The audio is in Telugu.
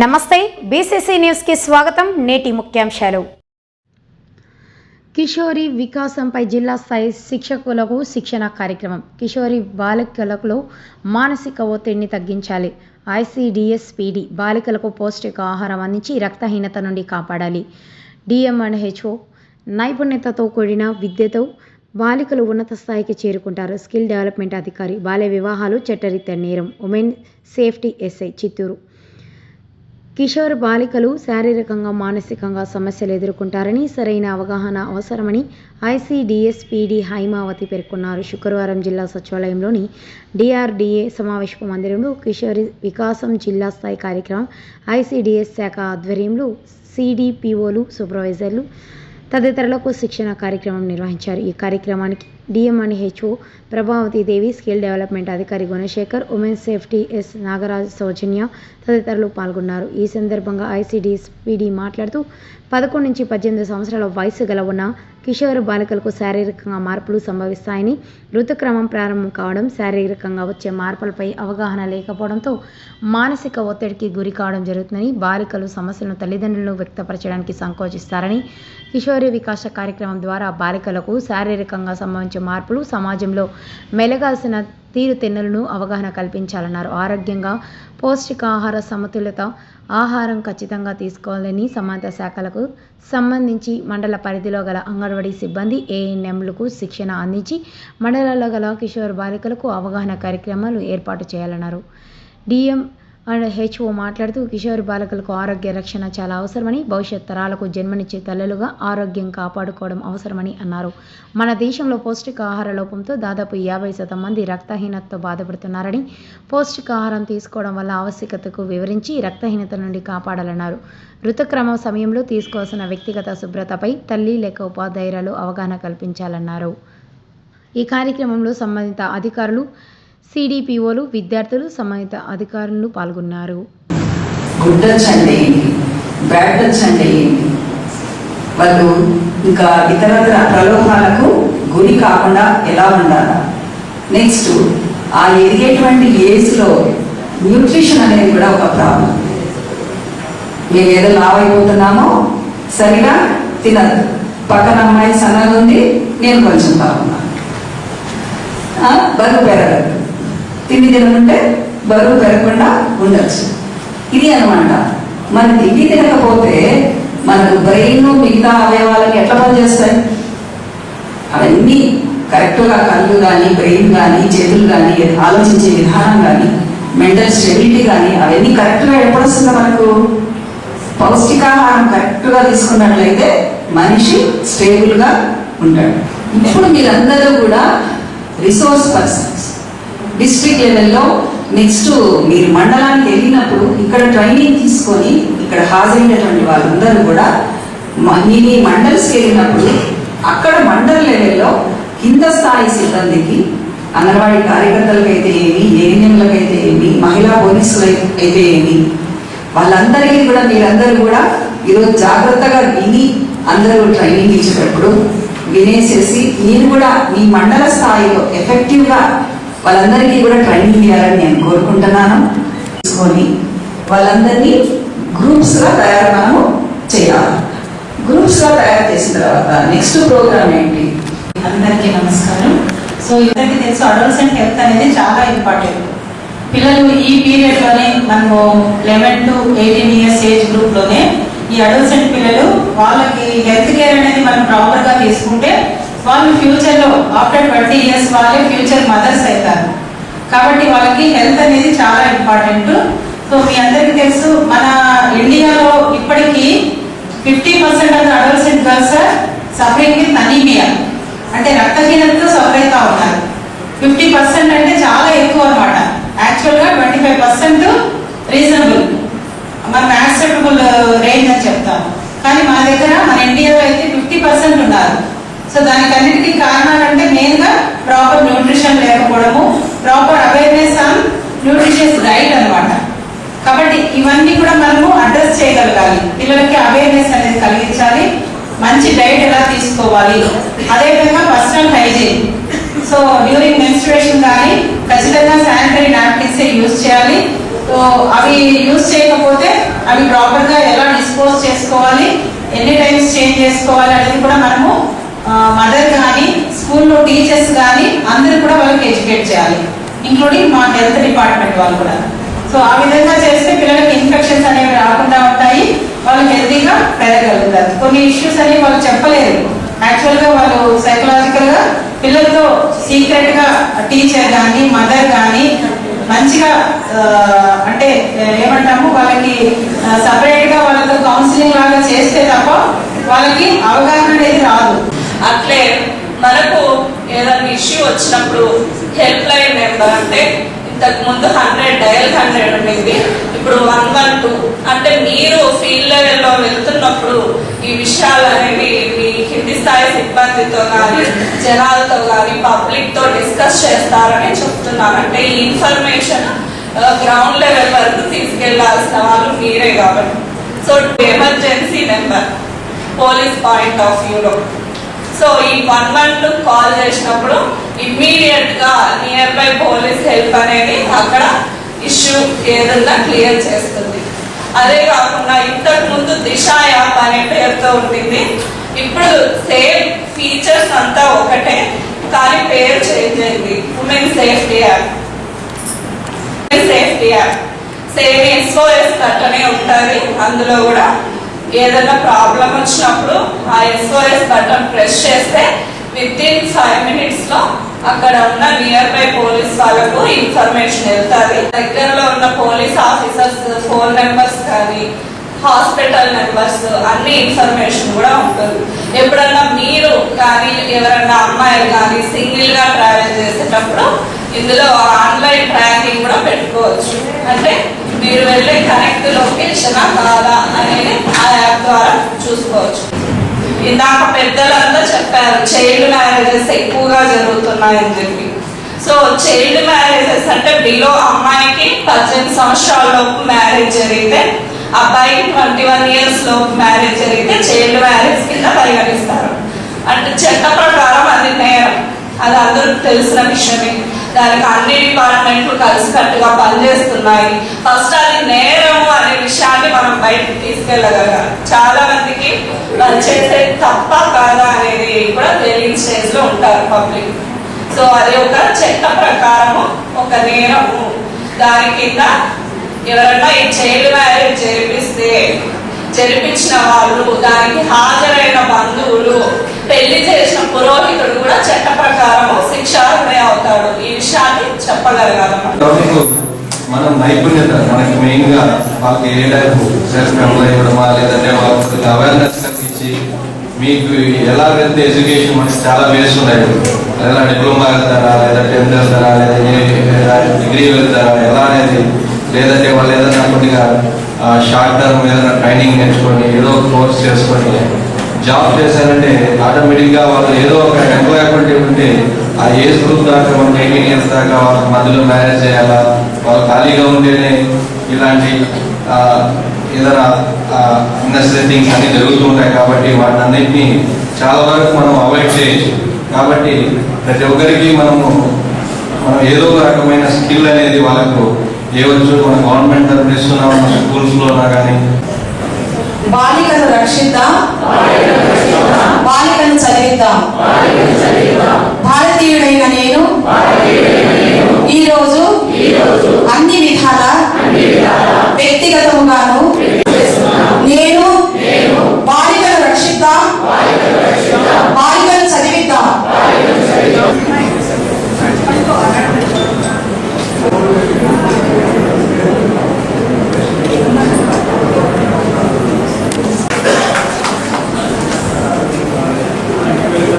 నమస్తే బీసీసీ న్యూస్కి స్వాగతం నేటి ముఖ్యాంశాలు. కిషోరి వికాసంపై జిల్లా స్థాయి శిక్షకులకు శిక్షణ కార్యక్రమం. కిషోరి బాలికలకు మానసిక ఒత్తిడిని తగ్గించాలి. ఐసీడీఎస్ పీడీ బాలికలకు పౌష్టిక ఆహారం అందించి రక్తహీనత నుండి కాపాడాలి. డిఎం అండ్ హెచ్ఓ నైపుణ్యతతో కూడిన విద్యతో బాలికలు ఉన్నత స్థాయికి చేరుకుంటారు. స్కిల్ డెవలప్మెంట్ అధికారి బాల్య వివాహాలు చట్టరీత్యా నేరం. Women safety SI Chittoor. Kishore బాలికలు శారీరకంగా మానసికంగా సమస్యలు ఎదుర్కొంటారని సరైన అవగాహన అవసరమని ఐసీడీఎస్ పీడీ హైమావతి పేర్కొన్నారు. శుక్రవారం జిల్లా సచివాలయంలోని డిఆర్డీఏ సమావేశపు మందిరంలో కిషోరి వికాసం జిల్లా స్థాయి కార్యక్రమం ఐసీడీఎస్ శాఖ ఆధ్వర్యంలో సిడిపిఓలు సూపర్వైజర్లు తదితరులకు శిక్షణ కార్యక్రమం నిర్వహించారు. ఈ కార్యక్రమానికి డిఎం అని HO Prabhavathi Devi skill development అధికారి Gunasekhar women safety S Nagaraj Soujanya తదితరులు పాల్గొన్నారు. ఈ సందర్భంగా ఐసీడీ పీడీ మాట్లాడుతూ పదకొండు నుంచి పద్దెనిమిది సంవత్సరాల వయసు గల ఉన్న కిషోర బాలికలకు శారీరకంగా మార్పులు సంభవిస్తాయని ఋతుక్రమం ప్రారంభం కావడం శారీరకంగా వచ్చే మార్పులపై అవగాహన లేకపోవడంతో మానసిక ఒత్తిడికి గురి కావడం జరుగుతుందని బాలికలు సమస్యలను తల్లిదండ్రులను వ్యక్తపరచడానికి సంకోచిస్తారని కిషోరి వికాస కార్యక్రమం ద్వారా బాలికలకు శారీరకంగా సంభవించే మార్పులు సమాజంలో మెలగాల్సిన తీరుతెన్నులను అవగాహన కల్పించాలన్నారు. ఆరోగ్యంగా పౌష్టికాహార సమతుల్యత ఆహారం ఖచ్చితంగా తీసుకోవాలని సమాంత శాఖలకు సంబంధించి మండల పరిధిలో గల అంగన్వాడీ సిబ్బంది ఏఎన్ఎంలకు శిక్షణ అందించి మండలాల్లో గల కిషోర్ బాలికలకు అవగాహన కార్యక్రమాలు ఏర్పాటు చేయాలన్నారు. డిఎం అండ్ హెచ్ఓ మాట్లాడుతూ కిషోర్ బాలికలకు ఆరోగ్య రక్షణ చాలా అవసరమని భవిష్యత్ తరాలకు జన్మనిచ్చే తల్లులుగా ఆరోగ్యం కాపాడుకోవడం అవసరమని అన్నారు. మన దేశంలో పౌష్టికాహార లోపంతో దాదాపు యాభై శాతం మంది రక్తహీనతతో బాధపడుతున్నారని పౌష్టికాహారం తీసుకోవడం వల్ల ఆవశ్యకతకు వివరించి రక్తహీనత నుండి కాపాడాలన్నారు. ఋతుక్రమ సమయంలో తీసుకోవాల్సిన వ్యక్తిగత శుభ్రతపై తల్లి లేక ఉపాధ్యాయురాలు అవగాహన కల్పించాలన్నారు. ఈ కార్యక్రమంలో సంబంధిత అధికారులు సిడిపిఓలు విద్యార్థులు సమాహిత అధికారులు పాల్గొన్నారు. గుడ్ టచ్ అంటే ఏంటి? బ్యాడ్ టచ్ అంటే ఏంటి? వాళ్ళు ఇంకా ఇతరత్ర ప్రలోభాలకు గురి కాకుండా ఎలా ఉండాలి? నెక్స్ట్ ఆ ఎదిగేటువంటి ఏజ్లో న్యూట్రిషన్ అనేది కూడా ఒక ప్రాబ్లం. మేము ఏదో లావ్ అయిపోతున్నామో సరిగా తినదు. పక్కన అమ్మాయి సన్నగా ఉంది నేను కొంచెం బాగున్నాను బరువు పెరగదు. తిండి తినమంటే బరువు పెరగకుండా ఉండొచ్చు. ఇది అనమాట మన తిండి తినకపోతే మనకు బ్రెయిన్ మిగతా అవయవాలకి ఎట్లా పనిచేస్తాయి అవన్నీ కరెక్ట్గా కళ్ళు కానీ బ్రెయిన్ కానీ చేతులు కానీ ఆలోచించే విధానం కానీ మెంటల్ స్టెబిలిటీ కానీ అవన్నీ కరెక్ట్గా ఎప్పుడు మనకు? పౌష్టికాహారం కరెక్ట్గా తీసుకున్నట్లయితే మనిషి స్టేబుల్గా ఉంటాడు. ఇప్పుడు మీరందరూ కూడా రిసోర్స్ పర్సన్స్. డిస్ట్రిక్ట్ లెవెల్లో నెక్స్ట్ మీరు మండలానికి వెళ్ళినప్పుడు ఇక్కడ ట్రైనింగ్ తీసుకొని ఇక్కడ హాజరైనటువంటి వాళ్ళందరూ కూడా మ- మీ మండల్స్కి వెళ్ళినప్పుడు అక్కడ మండల్ లెవెల్లో కింద స్థాయి సిబ్బందికి అంగన్వాడీ కార్యకర్తలకు అయితే ఏమి ఏఎన్ఎంలకు అయితే ఏమి మహిళా పోలీసులు అయితే ఏమి వాళ్ళందరికీ కూడా మీరందరూ కూడా ఈరోజు జాగ్రత్తగా విని అందరూ ట్రైనింగ్ ఇచ్చేటప్పుడు వినేసేసి మీరు కూడా మీ మండల స్థాయిలో ఎఫెక్టివ్గా వాళ్ళందరికీ కూడా ట్రైనింగ్ ఇవ్వాలని నేను కోరుకుంటున్నాను. తీసుకొని వాళ్ళందరినీ గ్రూప్స్గా తయారు మనము చేయాలి. గ్రూప్స్గా తయారు చేసిన తర్వాత నెక్స్ట్ ప్రోగ్రామ్ ఏంటి? అందరికీ నమస్కారం. సో ఇద్దరికి తెలుసు అడోల్సెంట్ హెల్త్ అనేది చాలా ఇంపార్టెంట్ పిల్లలు ఈ పీరియడ్లోనే మనము eleven to eighteen years age గ్రూప్లోనే ఈ అడోల్సెంట్ పిల్లలు వాళ్ళకి హెల్త్ కేర్ అనేది మనం ప్రాపర్గా తీసుకుంటే వాళ్ళు ఫ్యూచర్లో ఆఫ్టర్ ట్వంటీ ఇయర్స్ వాళ్ళే ఫ్యూచర్ మదర్స్ అవుతారు. కాబట్టి వాళ్ళకి హెల్త్ అనేది చాలా ఇంపార్టెంట్. సో మీ అందరికీ తెలుసు మన ఇండియాలో ఇప్పటికీ fifty percent of adolescent girls suffering with anaemia. అంటే రక్తహీనతతో సఫర్ అవుతా ఉన్నారు. ఫిఫ్టీ పర్సెంట్ అంటే చాలా ఎక్కువ అనమాట యాక్చువల్గా ట్వంటీ ఫైవ్ పర్సెంట్ రీజనబుల్. మనం యాక్సెప్టబుల్ రేంజ్ అని చెప్తాం. కానీ మన దగ్గర మన ఇండియాలో అయితే ఫిఫ్టీ పర్సెంట్ ఉన్నారు. సో దానికి అన్నిటికీ కారణాలంటే మెయిన్గా ప్రాపర్ న్యూట్రిషన్ లేకపోవడము proper awareness on nutritious diet అన్నమాట. కాబట్టి ఇవన్నీ కూడా మనము అడ్రస్ చేయగలగాలి. పిల్లలకి అవేర్నెస్ అనేది కలిగించాలి. మంచి డైట్ ఎలా తీసుకోవాలి? అదేవిధంగా personal hygiene so during menstruation కానీ ఖచ్చితంగా శానిటరీ నాప్కిన్స్ యూజ్ చేయాలి. సో అవి యూజ్ చేయకపోతే అవి ప్రాపర్గా ఎలా డిస్పోజ్ చేసుకోవాలి? ఎన్ని టైమ్స్ చేంజ్ చేసుకోవాలి అనేది కూడా మనము మదర్ కానీ స్కూల్లో టీచర్స్ కానీ అందరూ కూడా వాళ్ళకి ఎడ్యుకేట్ చేయాలి. ఇంక్లూడింగ్ మా హెల్త్ డిపార్ట్మెంట్ వాళ్ళు కూడా. సో ఆ విధంగా చేస్తే పిల్లలకి ఇన్ఫెక్షన్స్ అనేవి రాకుండా ఉంటాయి. వాళ్ళు హెల్తీగా పెరగలుగుతారు కొన్ని ఇష్యూస్ అనేవి వాళ్ళు చెప్పలేరు. యాక్చువల్గా వాళ్ళు సైకలాజికల్గా పిల్లలతో సీక్రెట్గా టీచర్ కానీ మదర్ కానీ మంచిగా అంటే ఏమంటాము వాళ్ళకి సపరేట్గా వాళ్ళతో కౌన్సిలింగ్ లాగా చేస్తే తప్ప వాళ్ళకి అవగాహన అనేది రాదు. అట్లే మనకు ఏదైనా ఇష్యూ వచ్చినప్పుడు హెల్ప్ లైన్ నెంబర్ అంటే ఇంతకు ముందు హండ్రెడ్ డయల్ హండ్రెడ్ ఉండేది. ఇప్పుడు వన్ వన్ టూ అంటే మీరు ఫీల్డ్ లెవెల్లో వెళ్తున్నప్పుడు ఈ విషయాలు అనేవి మీ కింది స్థాయి సిబ్బందితో కానీ జనాలతో కానీ పబ్లిక్తో డిస్కస్ చేస్తారని చెప్తున్నాను అంటే ఈ ఇన్ఫర్మేషన్ గ్రౌండ్ లెవెల్ వరకు తీసుకెళ్ళాల్సిన వాళ్ళు మీరే కాబట్టి. So emergency number police point of వ్యూలో సో ఈ వన్ వన్ టూ కాల్ చేసినప్పుడు ఇమ్మీడియట్గా నియర్ బై పోలీస్ హెల్ప్ అనేది అక్కడ ఇష్యూ ఏదన్నా క్లియర్ చేస్తుంది. అదే కాకుండా ఇంతకు ముందు దిశ యాప్ అనే పేరుతో ఉంటుంది ఇప్పుడు సేమ్ ఫీచర్స్ అంతా ఒకటే కానీ పేరు చేంజ్ అయింది. Women safety app safety app same SOS అట్లనే ఉంటుంది. అందులో కూడా ఏదైనా ప్రాబ్లం వచ్చినప్పుడు ఆ ఎస్ఓఎస్ బటన్ ప్రెస్ చేస్తే విత్ ఇన్ ఫైవ్ మినిట్స్లో అక్కడ ఉన్న నియర్ బై పోలీస్ వాళ్ళకు ఇన్ఫర్మేషన్ వెళ్తుంది. దగ్గరలో ఉన్న పోలీస్ ఆఫీసర్స్ ఫోన్ నెంబర్స్ కానీ హాస్పిటల్ నెంబర్స్ అన్ని ఇన్ఫర్మేషన్ కూడా ఉంటుంది. ఎప్పుడన్నా మీరు కానీ ఎవరన్నా అమ్మాయిలు కానీ సింగిల్గా ట్రావెల్ చేసేటప్పుడు ఇందులో ఆన్లైన్ ట్రాకింగ్ కూడా పెట్టుకోవచ్చు. అంటే మీరు వెళ్ళే కరెక్ట్ లొకేషన్ కాదా అనేది ఆ యాప్ ద్వారా చూసుకోవచ్చు. ఇందాక పెద్దలంతా చెప్పారు చైల్డ్ మ్యారేజెస్ ఎక్కువగా జరుగుతున్నాయని చెప్పి. సో చైల్డ్ మ్యారేజెస్ అంటే బిలో అమ్మాయికి పద్దెనిమిది సంవత్సరాల లోపు మ్యారేజ్ జరిగితే అబ్బాయికి ట్వంటీ వన్ ఇయర్స్ లోపు మ్యారేజ్ జరిగితే చైల్డ్ మ్యారేజ్ కింద పరిగణిస్తారు. అంటే చట్ట ప్రకారం అది నేరం. అది అందరికి తెలిసిన విషయమే. దానికి అన్ని డిపార్ట్మెంట్లు కలిసికట్టుగా పనిచేస్తున్నాయి. ఫస్ట్ అది నేరము అనే విషయాన్ని మనం బయటకు తీసుకెళ్ళగలగాలి చాలా మందికి వాళ్ళు చేసే తప్ప కాదా అనేది కూడా తెలియని స్టేజ్లో ఉంటారు పబ్లిక్. సో అది ఒక చట్ట ప్రకారము ఒక నేరము. దాని కింద ఎవరన్నా ఈ చైల్డ్ మ్యారేజ్ జరిపిస్తే జరిపించిన వాళ్ళు దానికి హాజరైన బంధువులు పెళ్ళి చేసిన పురోహితుడు కూడా చట్ట ప్రకారము శిక్ష అవుతాడు ఈ విషయాన్ని చెప్పగలగాలన్నమాట మనం? నైపుణ్యత మనకి మెయిన్గా వాళ్ళకి ఏ టైపు సెల్ఫ్ ఎంప్లాయ్ ఇవ్వడమా లేదంటే వాళ్ళకి అవేర్నెస్ కలిగించి మీకు ఎలా వెళ్తే ఎడ్యుకేషన్ మనకి చాలా వేస్ ఉన్నాయి లేదా డిప్లొమా వెళ్తారా లేదా టెన్త్ వెళ్తారా లేదా డిగ్రీ వెళ్తారా ఎలా అనేది లేదంటే వాళ్ళు ఏదైనా కొద్దిగా షార్ట్ టర్మ్ ఏదైనా ట్రైనింగ్ నేర్చుకొని ఏదో కోర్స్ చేసుకొని జాబ్ చేశారంటే ఆటోమేటిక్గా వాళ్ళు ఏదో ఒక ఎంప్లాయబిలిటీ ఉంటే ఆ ఏజ్ గ్రూప్ దాకా మనం ఎయిటీన్ ఇయర్స్ దాకా వాళ్ళ మధ్యలో మ్యారేజ్ చేయాలా? వాళ్ళు ఖాళీగా ఉంటేనే ఇలాంటి ఆ, ఏదైనా అన్నెసరీ థింగ్స్ అన్ని జరుగుతూ ఉంటాయి కాబట్టి వాటి అన్నింటినీ చాలా వరకు మనం అవాయిడ్ చేయొచ్చు. కాబట్టి ప్రతి ఒక్కరికి మనము మనం ఏదో ఒక రకమైన స్కిల్ అనేది వాళ్ళకు ఇవ్వచ్చు. మన గవర్నమెంట్ తరఫున ఇస్తున్నాం మన స్కూల్స్లోనా కానీ బాలికను రక్షిద్దాం. బాలికను చదివిద్దాం. భారతీయుడైన నేను. ఈరోజు అన్ని